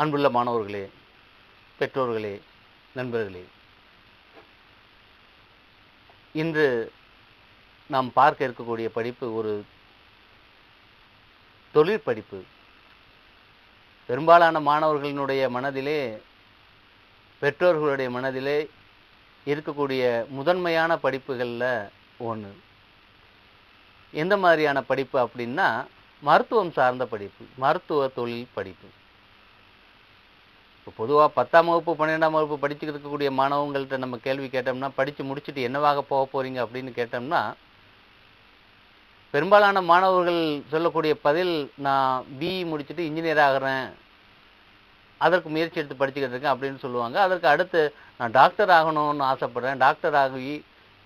அன்புள்ள மாணவர்களே பெற்றோர்களே நண்பர்களே. இன்று நாம் பார்க்க இருக்கக்கூடிய படிப்பு ஒரு தொழிற்படிப்பு பெரும்பாலான மாணவர்களினுடைய மனதிலே பெற்றோர்களுடைய மனதிலே இருக்கக்கூடிய முதன்மையான படிப்புகளில் ஒன்று எந்த மாதிரியான படிப்பு அப்படின்னா மருத்துவம் சார்ந்த படிப்பு மருத்துவ தொழில் படிப்பு. இப்போ பொதுவாக பத்தாம் வகுப்பு பன்னிரெண்டாம் வகுப்பு படிச்சுட்டு இருக்கக்கூடிய மாணவங்கள்ட்ட நம்ம கேள்வி கேட்டோம்னா படித்து முடிச்சுட்டு என்னவாக போக போகிறீங்க அப்படின்னு கேட்டோம்னா பெரும்பாலான மாணவர்கள் சொல்லக்கூடிய பதில் நான் பிஇ முடிச்சுட்டு இன்ஜினியர் ஆகிறேன். அதற்கு முயற்சி எடுத்து படிச்சுக்கிட்டு இருக்கேன் அப்படின்னு சொல்லுவாங்க. அதற்கு அடுத்து நான் டாக்டர் ஆகணும்னு ஆசைப்பட்றேன். டாக்டர் ஆகி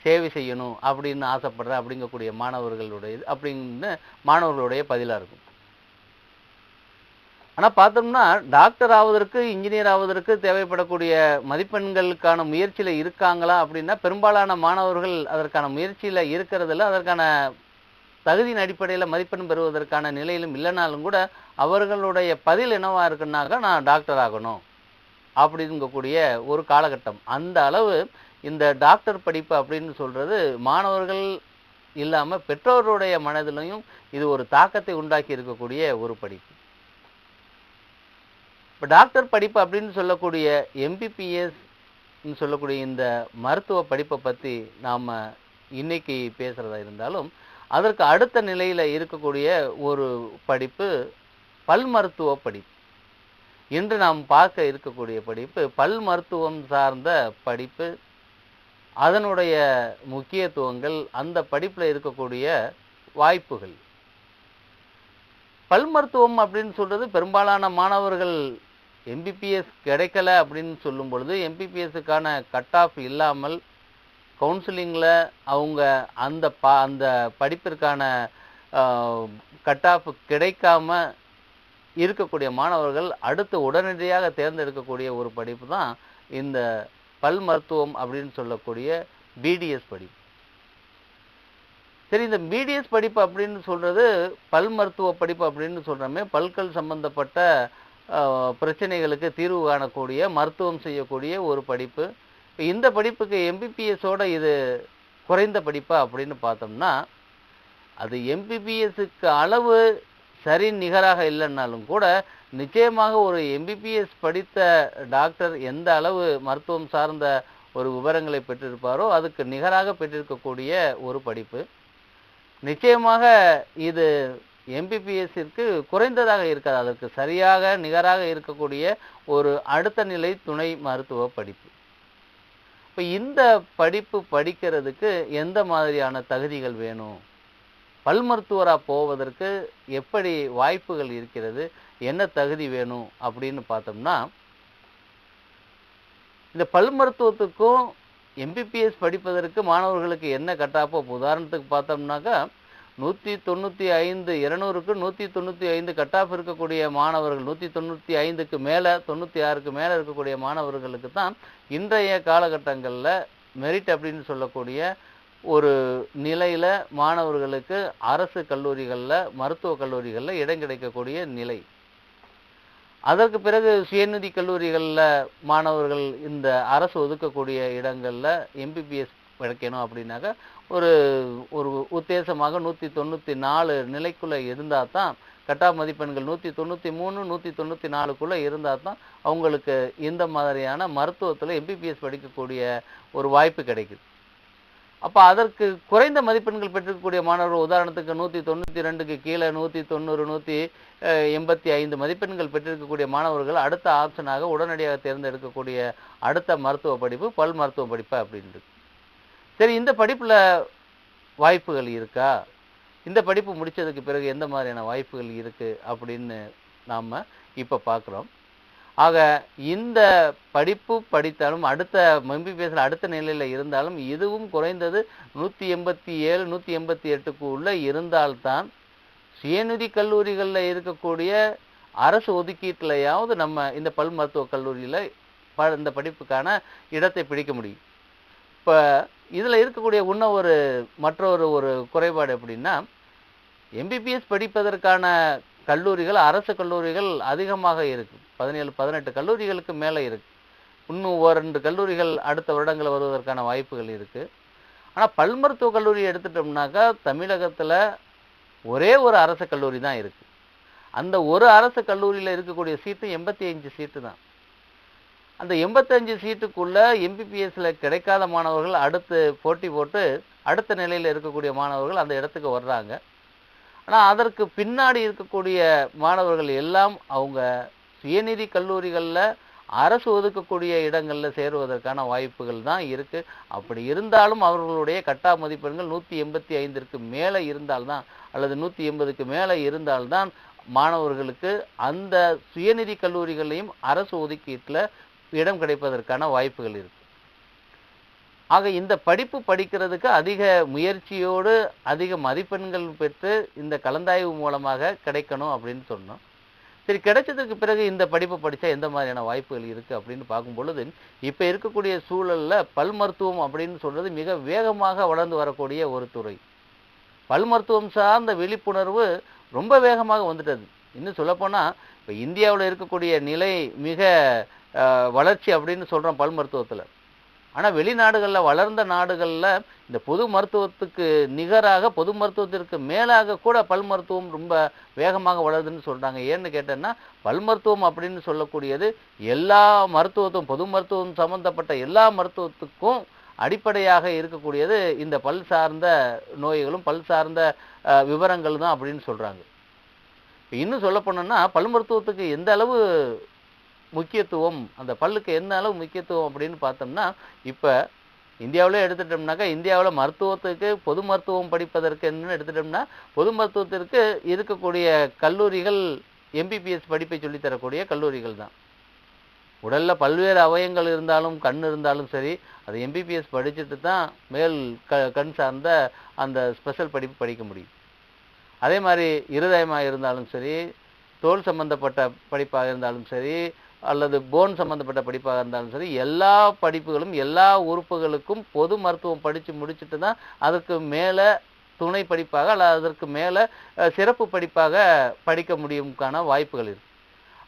சேவை செய்யணும் அப்படின்னு ஆசைப்பட்றேன் அப்படிங்கக்கூடிய மாணவர்களுடைய அப்படின்னு மாணவர்களுடைய பதிலாக இருக்கும். ஆனால் பார்த்தோம்னா டாக்டர் ஆவதற்கு இன்ஜினியர் ஆவதற்கு தேவைப்படக்கூடிய மதிப்பெண்களுக்கான முயற்சியில் இருக்காங்களா அப்படின்னா பெரும்பாலான மாணவர்கள் அதற்கான முயற்சியில் இருக்கிறதில்ல அதற்கான தகுதியின் அடிப்படையில் மதிப்பெண் பெறுவதற்கான நிலையிலும் இல்லைனாலும் கூட அவர்களுடைய பதில் என்னவாக இருக்குன்னாக்கா நான் டாக்டர் ஆகணும் அப்படிங்கக்கூடிய ஒரு காலகட்டம். அந்த அளவு இந்த டாக்டர் படிப்பு அப்படின்னு சொல்கிறது மாணவர்கள் இல்லாமல் பெற்றோருடைய மனதிலையும் இது ஒரு தாக்கத்தை உண்டாக்கி இருக்கக்கூடிய ஒரு படிப்பு. இப்போ டாக்டர் படிப்பு அப்படின்னு சொல்லக்கூடிய எம்பிபிஎஸ் சொல்லக்கூடிய இந்த மருத்துவ படிப்பை பற்றி நாம் இன்னைக்கு பேசுகிறதா இருந்தாலும் அதற்கு அடுத்த நிலையில் இருக்கக்கூடிய ஒரு படிப்பு பல் மருத்துவ படிப்பு. இன்று நாம் பார்க்க இருக்கக்கூடிய படிப்பு பல் மருத்துவம் சார்ந்த படிப்பு. அதனுடைய முக்கியத்துவங்கள் அந்த படிப்பில் இருக்கக்கூடிய வாய்ப்புகள். பல் மருத்துவம் அப்படின்னு சொல்கிறது பெரும்பாலான மாணவர்கள் எம்பிபிஎஸ் கிடைக்கல அப்படின்னு சொல்லும் பொழுது எம்பிபிஎஸ்ஸுக்கான கட் ஆஃப் இல்லாமல் கவுன்சிலிங்கில் அவங்க அந்த பா அந்த படிப்பிற்கான கட் ஆஃப் கிடைக்காம இருக்கக்கூடிய மாணவர்கள் அடுத்து உடனடியாக தேர்ந்தெடுக்கக்கூடிய ஒரு படிப்பு தான் இந்த பல் மருத்துவம் அப்படின்னு சொல்லக்கூடிய பிடிஎஸ் படிப்பு. சரி இந்த பிடிஎஸ் படிப்பு அப்படின்னு சொல்கிறது பல் மருத்துவ படிப்பு அப்படின்னு சொல்கிறோமே பல்கள் சம்பந்தப்பட்ட பிரச்சனைகளுக்கு தீர்வு காணக்கூடிய மருத்துவம் செய்யக்கூடிய ஒரு படிப்பு. இந்த படிப்புக்கு எம்பிபிஎஸோட இது குறைந்த படிப்பா அப்படின்னு பார்த்தோம்னா அது எம்பிபிஎஸ்க்கு அளவு சரி நிகராக இல்லைன்னாலும் கூட நிச்சயமாக ஒரு எம்பிபிஎஸ் படித்த டாக்டர் எந்த அளவு மருத்துவம் சார்ந்த ஒரு விவரங்களை பெற்றிருப்பாரோ அதுக்கு நிகராக பெற்றிருக்கக்கூடிய ஒரு படிப்பு. நிச்சயமாக இது எம்பிபிஎஸ்ஸிற்கு குறைந்ததாக இருக்காது. அதற்கு சரியாக நிகராக இருக்கக்கூடிய ஒரு அடுத்த நிலை துணை மருத்துவ படிப்பு. இப்போ இந்த படிப்பு படிக்கிறதுக்கு எந்த மாதிரியான தகுதிகள் வேணும்? பல் மருத்துவராக போவதற்கு எப்படி வாய்ப்புகள் இருக்கிறது? என்ன தகுதி வேணும்? அப்படின்னு பார்த்தோம்னா இந்த பல் மருத்துவத்துக்கும் எம்பிபிஎஸ் படிப்பதற்கு மாணவர்களுக்கு என்ன கட்டாப்போ? உதாரணத்துக்கு பார்த்தோம்னாக்கா நூற்றி தொண்ணூற்றி ஐந்து இருநூறுக்கு நூற்றி தொண்ணூற்றி ஐந்து கட்டாப் இருக்கக்கூடிய மாணவர்கள் நூற்றி தொண்ணூற்றி ஐந்துக்கு மேலே தொண்ணூற்றி ஆறுக்கு மேலே இருக்கக்கூடிய மாணவர்களுக்கு தான் இன்றைய காலகட்டங்களில் மெரிட் அப்படின்னு சொல்லக்கூடிய ஒரு நிலையில் மாணவர்களுக்கு அரசு கல்லூரிகளில் மருத்துவக் கல்லூரிகளில் இடம் கிடைக்கக்கூடிய நிலை. அதற்கு பிறகு சுயநிதி கல்லூரிகளில் மாணவர்கள் இந்த அரசு ஒதுக்கக்கூடிய இடங்களில் எம்பிபிஎஸ் கிடைக்கணும் அப்படின்னாக்கா ஒரு ஒரு உத்தேசமாக நூற்றி தொண்ணூற்றி நாலு நிலைக்குள்ளே இருந்தால் தான் கட்டா மதிப்பெண்கள் நூற்றி தொண்ணூற்றி மூணு நூற்றி தொண்ணூற்றி நாலுக்குள்ளே இருந்தால் தான் அவங்களுக்கு இந்த மாதிரியான மருத்துவத்தில் எம்பிபிஎஸ் படிக்கக்கூடிய ஒரு வாய்ப்பு கிடைக்குது. அப்போ அதற்கு குறைந்த மதிப்பெண்கள் பெற்றிருக்கக்கூடிய மாணவர்கள் உதாரணத்துக்கு நூற்றி தொண்ணூற்றி ரெண்டுக்கு கீழே நூற்றி தொண்ணூறு நூற்றி எண்பத்தி ஐந்து மதிப்பெண்கள் பெற்றிருக்கக்கூடிய மாணவர்கள் அடுத்த ஆப்ஷனாக உடனடியாக தேர்ந்தெடுக்கக்கூடிய அடுத்த மருத்துவ படிப்பு பல் மருத்துவ படிப்பு அப்படின்றது. சரி இந்த படிப்பில் வாய்ப்புகள் இருக்கா? இந்த படிப்பு முடித்ததுக்கு பிறகு எந்த மாதிரியான வாய்ப்புகள் இருக்குது அப்படின்னு நாம் இப்போ பார்க்குறோம் ஆக இந்த படிப்பு படித்தாலும் அடுத்த எம்பிபிஎஸ்ல அடுத்த நிலையில் இருந்தாலும் இதுவும் குறைந்தது நூற்றி எண்பத்தி ஏழு நூற்றி எண்பத்தி எட்டுக்கு உள்ளே இருந்தால்தான் சுயநிதி கல்லூரிகளில் இருக்கக்கூடிய அரசு ஒதுக்கீட்டிலையாவது நம்ம இந்த பல் மருத்துவக் கல்லூரியில் ப இந்த படிப்புக்கான இடத்தை பிடிக்க முடியும். இப்போ இதில் இருக்கக்கூடிய இன்னும் ஒரு மற்றொரு ஒரு குறைபாடு எப்படின்னா எம்பிபிஎஸ் படிப்பதற்கான கல்லூரிகள் அரசு கல்லூரிகள் அதிகமாக இருக்கு. பதினேழு பதினெட்டு கல்லூரிகளுக்கு மேலே இருக்கு. இன்னும் ஒரு ரெண்டு கல்லூரிகள் அடுத்த வருடங்கள் வருவதற்கான வாய்ப்புகள் இருக்குது ஆனால் பல் மருத்துவ கல்லூரி எடுத்துட்டோம்னாக்கா தமிழகத்தில் ஒரே ஒரு அரசு கல்லூரி தான் இருக்குது அந்த ஒரு அரசு கல்லூரியில் இருக்கக்கூடிய சீட்டு எண்பத்தி அஞ்சு சீட்டு தான். அந்த எண்பத்தஞ்சு சீட்டுக்குள்ள எம்பிபிஎஸ்ல கிடைக்காத மாணவர்கள் அடுத்து போட்டி போட்டு அடுத்த நிலையில் இருக்கக்கூடிய மாணவர்கள் அந்த இடத்துக்கு வர்றாங்க. ஆனால் அதற்கு பின்னாடி இருக்கக்கூடிய மாணவர்கள் எல்லாம் அவங்க சுயநிதி கல்லூரிகளில் அரசு ஒதுக்கக்கூடிய இடங்களில் சேருவதற்கான வாய்ப்புகள் தான் இருக்குது அப்படி இருந்தாலும் அவர்களுடைய கட்டா மதிப்பெண்கள் நூற்றி எண்பத்தி ஐந்திற்கு மேலே இருந்தால்தான் அல்லது நூற்றி எண்பதுக்கு மேலே இருந்தால்தான் மாணவர்களுக்கு அந்த சுயநிதி கல்லூரிகளையும் அரசு ஒதுக்கீட்டில் இடம் கிடைப்பதற்கான வாய்ப்புகள் இருக்கு. ஆக இந்த படிப்பு படிக்கிறதுக்கு அதிக முயற்சியோடு அதிக மதிப்பெண்கள் பெற்று இந்த கலந்தாய்வு மூலமாக கிடைக்கணும் அப்படின்னு சொன்னோம். சரி கிடைச்சதுக்கு பிறகு இந்த படிப்பை படித்தா எந்த மாதிரியான வாய்ப்புகள் இருக்குது அப்படின்னு பார்க்கும் பொழுது இப்போ இருக்கக்கூடிய சூழலில் பல் மருத்துவம் அப்படின்னு சொல்கிறது மிக வேகமாக வளர்ந்து வரக்கூடிய ஒரு துறை. பல் மருத்துவம் சார்ந்த விழிப்புணர்வு ரொம்ப வேகமாக வந்துட்டது. இன்னும் சொல்லப்போனால் இப்போ இந்தியாவில் இருக்கக்கூடிய நிலை மிக வளர்ச்சி அப்படின்னு சொல்கிறோம் பல் மருத்துவத்தில். ஆனால் வெளிநாடுகளில் வளர்ந்த நாடுகளில் இந்த பொது மருத்துவத்துக்கு நிகராக பொது மருத்துவத்திற்கு மேலாக கூட பல் மருத்துவம் ரொம்ப வேகமாக வளருதுன்னு சொல்கிறாங்க ஏன்னு கேட்டேன்னா பல் மருத்துவம் அப்படின்னு சொல்லக்கூடியது எல்லா மருத்துவத்தும் பொது மருத்துவம் சம்மந்தப்பட்ட எல்லா மருத்துவத்துக்கும் அடிப்படையாக இருக்கக்கூடியது இந்த பல் சார்ந்த நோய்களும் பல் சார்ந்த விவரங்கள் தான் அப்படின்னு சொல்கிறாங்க இன்னும் சொல்ல போனோம்னா பல் மருத்துவத்துக்கு எந்த அளவு முக்கியத்துவம் அந்த பல்லுக்கு என்ன அளவு முக்கியத்துவம் அப்படின்னு பார்த்தோம்னா இப்போ இந்தியாவிலே எடுத்துட்டோம்னாக்கா இந்தியாவில் மருத்துவத்துக்கு பொது மருத்துவம் படிப்பதற்கு என்னன்னு எடுத்துட்டோம்னா பொது மருத்துவத்திற்கு இருக்கக்கூடிய கல்லூரிகள் எம்பிபிஎஸ் படிப்பை சொல்லித் தரக்கூடிய கல்லூரிகள் தான். உடலில் பல்வேறு அவயங்கள் இருந்தாலும் கண் இருந்தாலும் சரி அது எம்பிபிஎஸ் படிச்சுட்டு தான் மேல் க கண் சார்ந்த அந்த ஸ்பெஷல் படிப்பு படிக்க முடியும். அதே மாதிரி இருதயமாக இருந்தாலும் சரி தோல் சம்பந்தப்பட்ட படிப்பாக இருந்தாலும் சரி அல்லது போன் சம்பந்தப்பட்ட படிப்பாக இருந்தாலும் சரி எல்லா படிப்புகளும் எல்லா உறுப்புகளுக்கும் பொது மருத்துவம் படித்து முடிச்சுட்டு தான் அதுக்கு மேலே துணை படிப்பாக அல்லது அதற்கு மேலே சிறப்பு படிப்பாக படிக்க முடியும்க்கான வாய்ப்புகள் இருக்குது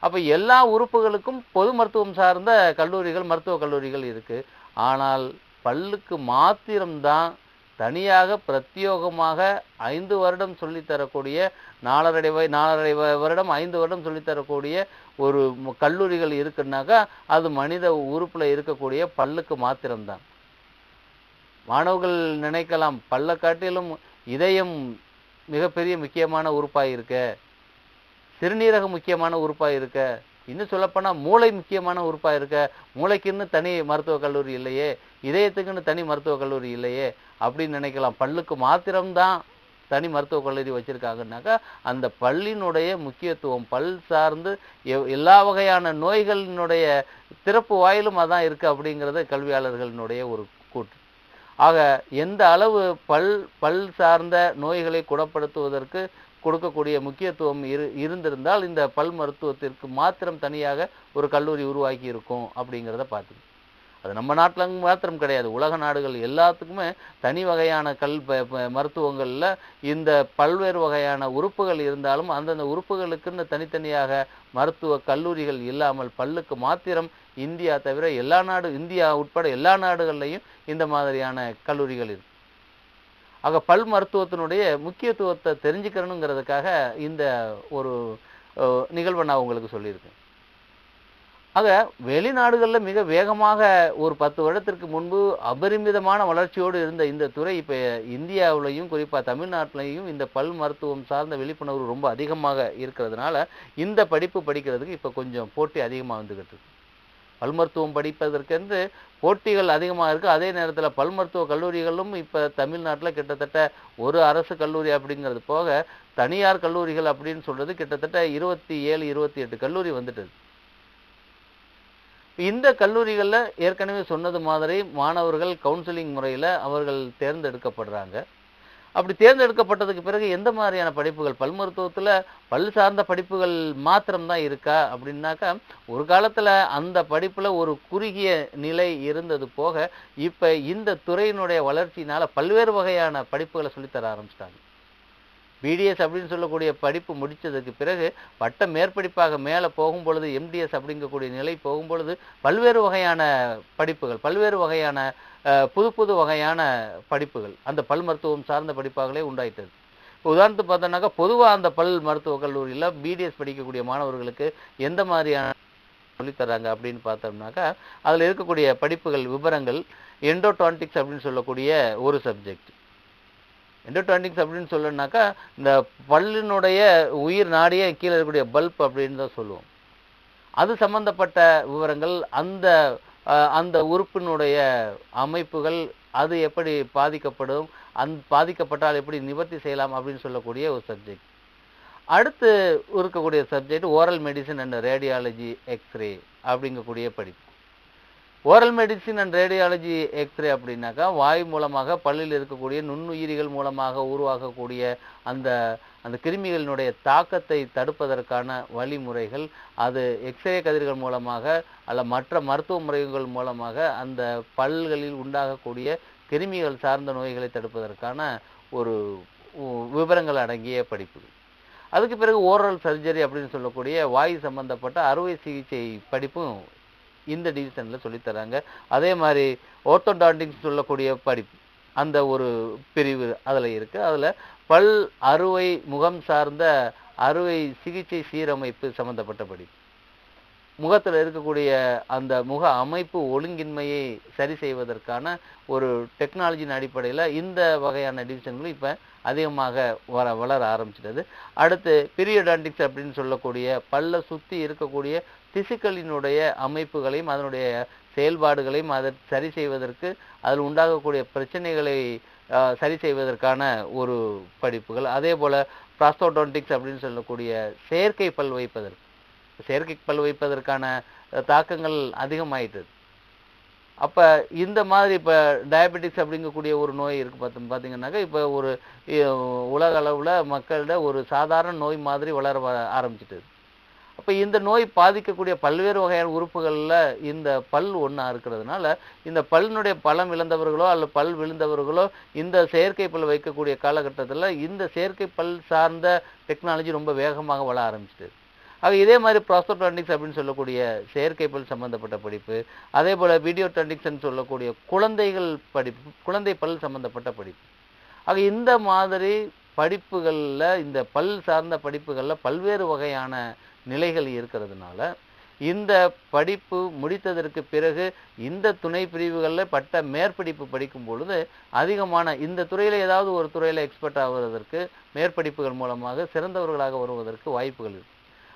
அப்போ எல்லா உறுப்புகளுக்கும் பொது மருத்துவம் சார்ந்த கல்லூரிகள் மருத்துவக் கல்லூரிகள் இருக்குது ஆனால் பல்லுக்கு மாத்திரம்தான் தனியாக பிரத்யோகமாக ஐந்து வருடம் சொல்லித்தரக்கூடிய நாலரை வய நாலரை வ- வருடம் ஐந்து வருடம் சொல்லித் தரக்கூடிய ஒரு கல்லூரிகள் இருக்குன்னாக்கா அது மனித உறுப்பில் இருக்கக்கூடிய பல்லுக்கு மாத்திரம்தான். மாணவர்கள் நினைக்கலாம் பல்லை காட்டிலும் இதயம் மிகப்பெரிய முக்கியமான உறுப்பாக இருக்க சிறுநீரகம் முக்கியமான உறுப்பாக இருக்க இன்னும் சொல்லப்போனால் மூளை முக்கியமான உறுப்பாக இருக்க மூளைக்குன்னு தனி மருத்துவக் கல்லூரி இல்லையே இதயத்துக்குன்னு தனி மருத்துவக் கல்லூரி இல்லையே அப்படின்னு நினைக்கலாம். பல்லுக்கு மாத்திரம்தான் தனி மருத்துவக் கல்லூரி வச்சுருக்காங்கன்னாக்கா அந்த பல்லினுடைய முக்கியத்துவம் பல் சார்ந்து எல்லா வகையான நோய்களினுடைய திறப்பு வாயிலும் அதான் இருக்குது அப்படிங்கிறது கல்வியாளர்களினுடைய ஒரு கூற்று. ஆக எந்த அளவு பல் பல் சார்ந்த நோய்களை குணப்படுத்துவதற்கு கொடுக்கக்கூடிய முக்கியத்துவம் இரு இருந்திருந்தால் இந்த பல் மருத்துவத்திற்கு மாத்திரம் தனியாக ஒரு கல்லூரி உருவாக்கி இருக்கும் அப்படிங்கிறத பார்த்து அது நம்ம நாட்டில் மாத்திரம் கிடையாது. உலக நாடுகள் எல்லாத்துக்குமே தனி வகையான கல் மருத்துவங்களில் இந்த பல்வேறு வகையான உறுப்புகள் இருந்தாலும் அந்தந்த உறுப்புகளுக்குன்னு தனித்தனியாக மருத்துவ கல்லூரிகள் இல்லாமல் பல்லுக்கு மாத்திரம் இந்தியா தவிர எல்லா நாடு இந்தியா உட்பட எல்லா நாடுகள்லையும் இந்த மாதிரியான கல்லூரிகள் இருக்கு. ஆக பல் மருத்துவத்தினுடைய முக்கியத்துவத்தை தெரிஞ்சுக்கிறணுங்கிறதுக்காக இந்த ஒரு நிகழ்வை நான் உங்களுக்கு சொல்லியிருக்கேன். ஆக வெளிநாடுகளில் மிக வேகமாக ஒரு பத்து வருடத்திற்கு முன்பு அபரிமிதமான வளர்ச்சியோடு இருந்த இந்த துறை இப்போ இந்தியாவிலையும் குறிப்பாக தமிழ்நாட்டிலையும் இந்த பல் மருத்துவம் சார்ந்த விழிப்புணர்வு ரொம்ப அதிகமாக இருக்கிறதுனால இந்த படிப்பு படிக்கிறதுக்கு இப்போ கொஞ்சம் போட்டி அதிகமாக வந்துக்கிட்டு இருக்கு. பல் மருத்துவம் படிப்பதற்கென்று போட்டிகள் அதிகமாக இருக்குது அதே நேரத்தில் பல் மருத்துவ கல்லூரிகளும் இப்போ தமிழ்நாட்டில் கிட்டத்தட்ட ஒரு அரசு கல்லூரி அப்படிங்கிறது போக தனியார் கல்லூரிகள் அப்படின்னு சொல்கிறது கிட்டத்தட்ட இருபத்தி ஏழு இருபத்தி எட்டு கல்லூரி வந்துட்டது. இந்த கல்லூரிகளில் ஏற்கனவே சொன்னது மாதிரி மாணவர்கள் கவுன்சிலிங் முறையில் அவர்கள் தேர்ந்தெடுக்கப்படுறாங்க. அப்படி தேர்ந்தெடுக்கப்பட்டதுக்கு பிறகு எந்த மாதிரியான படிப்புகள்? பல் மருத்துவத்தில் பல் சார்ந்த படிப்புகள் மாத்திரம்தான் இருக்கா? அப்படின்னாக்கா ஒரு காலத்தில் அந்த படிப்பில் ஒரு குறுகிய நிலை இருந்தது போக இப்போ இந்த துறையினுடைய வளர்ச்சியினால் பல்வேறு வகையான படிப்புகளை சொல்லித்தர ஆரம்பிச்சிட்டாங்க. பிடிஎஸ் அப்படின்னு சொல்லக்கூடிய படிப்பு முடித்ததுக்கு பிறகு பட்ட மேற்படிப்பாக மேலே போகும் பொழுது எம்டிஎஸ் அப்படிங்கக்கூடிய நிலை போகும் பொழுது பல்வேறு வகையான படிப்புகள் பல்வேறு வகையான புது புது வகையான படிப்புகள் அந்த பல் மருத்துவம் சார்ந்த படிப்பாகலே உண்டாயிட்டது. இப்போ உதாரணத்துக்கு பார்த்தோன்னாக்கா பொதுவாக அந்த பல் மருத்துவக் கல்லூரியில் பிடிஎஸ் படிக்கக்கூடிய மாணவர்களுக்கு எந்த மாதிரியான சொல்லித்தராங்க அப்படின்னு பார்த்தோம்னாக்கா அதில் இருக்கக்கூடிய படிப்புகள் விவரங்கள் எண்டோடான்டிக்ஸ் அப்படின்னு சொல்லக்கூடிய ஒரு சப்ஜெக்ட் எண்டோடான்டிக்ஸ் அப்படின்னு சொல்லணும்னாக்கா இந்த பல்லினுடைய உயிர் நாடியே கீழே இருக்கக்கூடிய பல்ப் அப்படின்னு தான் சொல்லுவோம். அது சம்பந்தப்பட்ட விவரங்கள் அந்த அந்த உறுப்பினுடைய அமைப்புகள் அது எப்படி பாதிக்கப்படும் அந் பாதிக்கப்பட்டால் எப்படி நிவர்த்தி செய்யலாம் அப்படின்னு சொல்லக்கூடிய ஒரு சப்ஜெக்ட் அடுத்து இருக்கக்கூடிய subject oral medicine and radiology x-ray அப்படிங்கக்கூடிய படிப்பு. Oral medicine and radiology x-ray அப்படின்னாக்கா வாய் மூலமாக பல்லில் இருக்கக்கூடிய நுண்ணுயிரிகள் மூலமாக உருவாகக்கூடிய அந்த அந்த கிருமிகளினுடைய தாக்கத்தை தடுப்பதற்கான வழிமுறைகள் அது எக்ஸ்ரே கதிர்கள் மூலமாக அல்ல மற்ற மருத்துவ முறைகள் மூலமாக அந்த பல்களில் உண்டாகக்கூடிய கிருமிகள் சார்ந்த நோய்களை தடுப்பதற்கான ஒரு விவரங்கள் அடங்கிய படிப்பு. அதுக்கு பிறகு ஓரல் சர்ஜரி அப்படின்னு சொல்லக்கூடிய வாய் சம்பந்தப்பட்ட அறுவை சிகிச்சை படிப்பும் இந்த டிவிஷனில் சொல்லித்தராங்க. அதே மாதிரி ஓர்த்தோடாண்டிக்ஸ் சொல்லக்கூடிய படிப்பு அந்த ஒரு பிரிவு அதில் இருக்குது அதில் பல் அறுவை முகம் சார்ந்த அறுவை சிகிச்சை சீரமைப்பு சம்மந்தப்பட்ட படிப்பு. முகத்தில் இருக்கக்கூடிய அந்த முக அமைப்பு ஒழுங்கின்மையை சரி செய்வதற்கான ஒரு டெக்னாலஜியின் அடிப்படையில் இந்த வகையான டிவிஷன்களும் இப்போ அதிகமாக வர வளர ஆரம்பிச்சிட்டது. அடுத்து பீரியடான்டிக்ஸ் அப்படின்னு சொல்லக்கூடிய பல்ல சுற்றி இருக்கக்கூடிய திசுக்களினுடைய அமைப்புகளையும் அதனுடைய செயல்பாடுகளையும் அதை சரி செய்வதற்கு அதில் உண்டாகக்கூடிய பிரச்சனைகளை சரி செய்வதற்கான ஒரு படிப்புகள். அதே போல் ப்ராஸ்டோடான்டிக்ஸ் அப்படின்னு சொல்லக்கூடிய செயற்கை பல் வைப்பதற்கு செயற்கை பல் வைப்பதற்கான தாக்கங்கள் அதிகமாயிட்டது அப்போ இந்த மாதிரி இப்போ டயபெட்டிக்ஸ் அப்படிங்கக்கூடிய ஒரு நோய் இருக்குது பார்த்து பார்த்தீங்கன்னாக்கா இப்போ ஒரு உலக அளவில் மக்களிட ஒரு சாதாரண நோய் மாதிரி வளர ஆரம்பிச்சிட்டது அப்போ இந்த நோய் பாதிக்கக்கூடிய பல்வேறு வகையான உறுப்புகளில் இந்த பல் ஒன்றா இருக்கிறதுனால இந்த பல்லினுடைய பலம் இழந்தவர்களோ அல்லது பல் விழுந்தவர்களோ இந்த செயற்கை பல் வைக்கக்கூடிய காலகட்டத்தில் இந்த செயற்கை பல் சார்ந்த டெக்னாலஜி ரொம்ப வேகமாக வளர ஆரம்பிச்சிட்டது ஆக இதே மாதிரி ப்ராஸ்டோடான்டிக்ஸ் அப்படின்னு சொல்லக்கூடிய செயற்கை பல் சம்பந்தப்பட்ட படிப்பு அதே போல் வீடியோ சொல்லக்கூடிய குழந்தைகள் படிப்பு குழந்தை பல் சம்மந்தப்பட்ட படிப்பு. ஆக இந்த மாதிரி படிப்புகளில் இந்த பல் சார்ந்த படிப்புகளில் பல்வேறு வகையான நிலைகள் இருக்கிறதுனால இந்த படிப்பு முடித்ததற்கு பிறகு இந்த துணை பிரிவுகளில் பட்ட மேற்படிப்பு படிக்கும் பொழுது அதிகமான இந்த துறையில் ஏதாவது ஒரு துறையில் எக்ஸ்பர்ட் ஆகுவதற்கு மேற்படிப்புகள் மூலமாக சிறந்தவர்களாக வருவதற்கு வாய்ப்புகள் இருக்கு.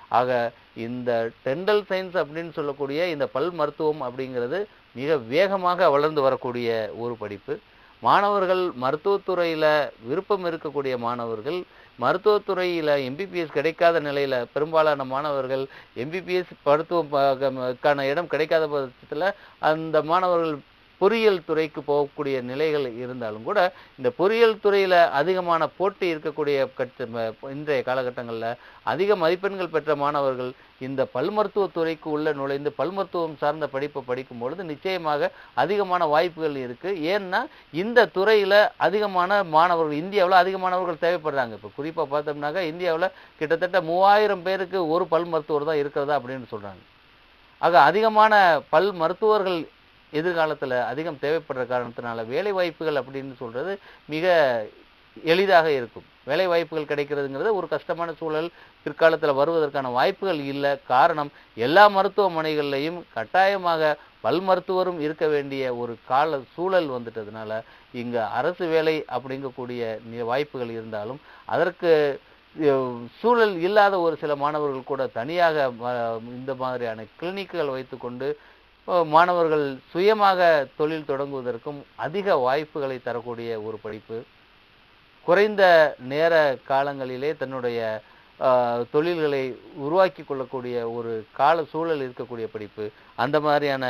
ஆக இந்த டென்டல் சயின்ஸ் அப்படின்னு சொல்லக்கூடிய இந்த பல் மருத்துவம் அப்படிங்கிறது மிக வேகமாக வளர்ந்து வரக்கூடிய ஒரு படிப்பு. மாணவர்கள் மருத்துவத்துறையில் விருப்பம் இருக்கக்கூடிய மாணவர்கள் மருத்துவத்துறையில் எம்பிபிஎஸ் கிடைக்காத நிலையில் பெரும்பாலான மாணவர்கள் எம்பிபிஎஸ் மருத்துவக்கான இடம் கிடைக்காத பட்சத்தில் அந்த மாணவர்கள் பொறியியல் துறைக்கு போகக்கூடிய நிலைகள் இருந்தாலும் கூட இந்த பொறியியல் துறையில் அதிகமான போட்டி இருக்கக்கூடிய கட்ட இன்றைய காலகட்டங்களில் அதிக மதிப்பெண்கள் பெற்ற மாணவர்கள் இந்த பல் மருத்துவத்துறைக்கு உள்ள நுழைந்து பல் மருத்துவம் சார்ந்த படிப்பை படிக்கும் பொழுது நிச்சயமாக அதிகமான வாய்ப்புகள் இருக்குது ஏன்னா இந்த துறையில் அதிகமான மாணவர்கள் இந்தியாவில் அதிகமானவர்கள் தேவைப்படுறாங்க. இப்போ குறிப்பாக பார்த்தோம்னாக்கா இந்தியாவில் கிட்டத்தட்ட மூவாயிரம் பேருக்கு ஒரு பல் மருத்துவர் தான் இருக்கிறதா அப்படின்னு சொல்கிறாங்க ஆக அதிகமான பல் மருத்துவர்கள் எதிர்காலத்தில் அதிகம் தேவைப்படுற காரணத்தினால வேலை வாய்ப்புகள் அப்படின்னு சொல்கிறது மிக எளிதாக இருக்கும். வேலை வாய்ப்புகள் கிடைக்கிறதுங்கிறது ஒரு கஷ்டமான சூழல் பிற்காலத்தில் வருவதற்கான வாய்ப்புகள் இல்லை. காரணம் எல்லா மருத்துவமனைகள்லையும் கட்டாயமாக பல் மருத்துவரும் இருக்க வேண்டிய ஒரு கால சூழல் வந்துட்டதுனால இங்கே அரசு வேலை அப்படிங்கக்கூடிய வாய்ப்புகள் இருந்தாலும் அதற்கு சூழல் இல்லாத ஒரு சில மாணவர்கள் கூட தனியாக இந்த மாதிரியான கிளினிக்குகள் வைத்துக்கொண்டு மாணவர்கள் சுயமாக தொழில் தொடங்குவதற்கும் அதிக வாய்ப்புகளை தரக்கூடிய ஒரு படிப்பு குறைந்த நேர காலங்களிலே தன்னுடைய தொழில்களை உருவாக்கி கொள்ளக்கூடிய ஒரு கால சூழல் இருக்கக்கூடிய படிப்பு அந்த மாதிரியான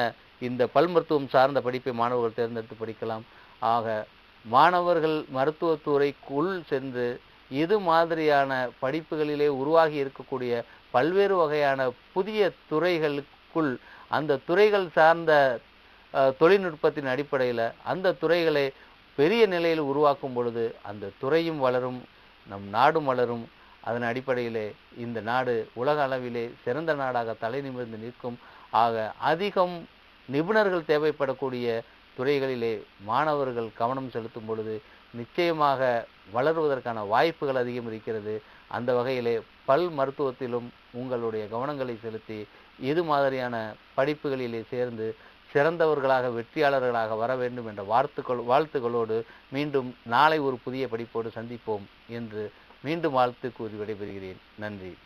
இந்த பல் மருத்துவம் சார்ந்த படிப்பை மாணவர்கள் தேர்ந்தெடுத்து படிக்கலாம். ஆக மாணவர்கள் மருத்துவத்துறைக்குள் சென்று இது மாதிரியான படிப்புகளிலே உருவாகி இருக்கக்கூடிய பல்வேறு வகையான புதிய துறைகளுக்குள் அந்த துறைகள் சார்ந்த தொழில்நுட்பத்தின் அடிப்படையில் அந்த துறைகளை பெரிய நிலையில் உருவாக்கும் பொழுது அந்த துறையும் வளரும் நம் நாடும் வளரும். அதன் அடிப்படையிலே இந்த நாடு உலக அளவிலே சிறந்த நாடாக தலை நிமிர்ந்து நிற்கும். ஆக அதிகம் நிபுணர்கள் தேவைப்படக்கூடிய துறைகளிலே மாணவர்கள் கவனம் செலுத்தும் பொழுது நிச்சயமாக வளருவதற்கான வாய்ப்புகள் அதிகம் இருக்கிறது. அந்த வகையிலே பல் மருத்துவத்திலும் உங்களுடைய கவனங்களை செலுத்தி இது மாதிரியான படிப்புகளிலே சேர்ந்து சிறந்தவர்களாக வெற்றியாளர்களாக வர வேண்டும் என்ற வாழ்த்துக்கள் வாழ்த்துக்களோடு மீண்டும் நாளை ஒரு புதிய படிப்போடு சந்திப்போம் என்று மீண்டும் வாழ்த்து கூறி விடைபெறுகிறேன். நன்றி.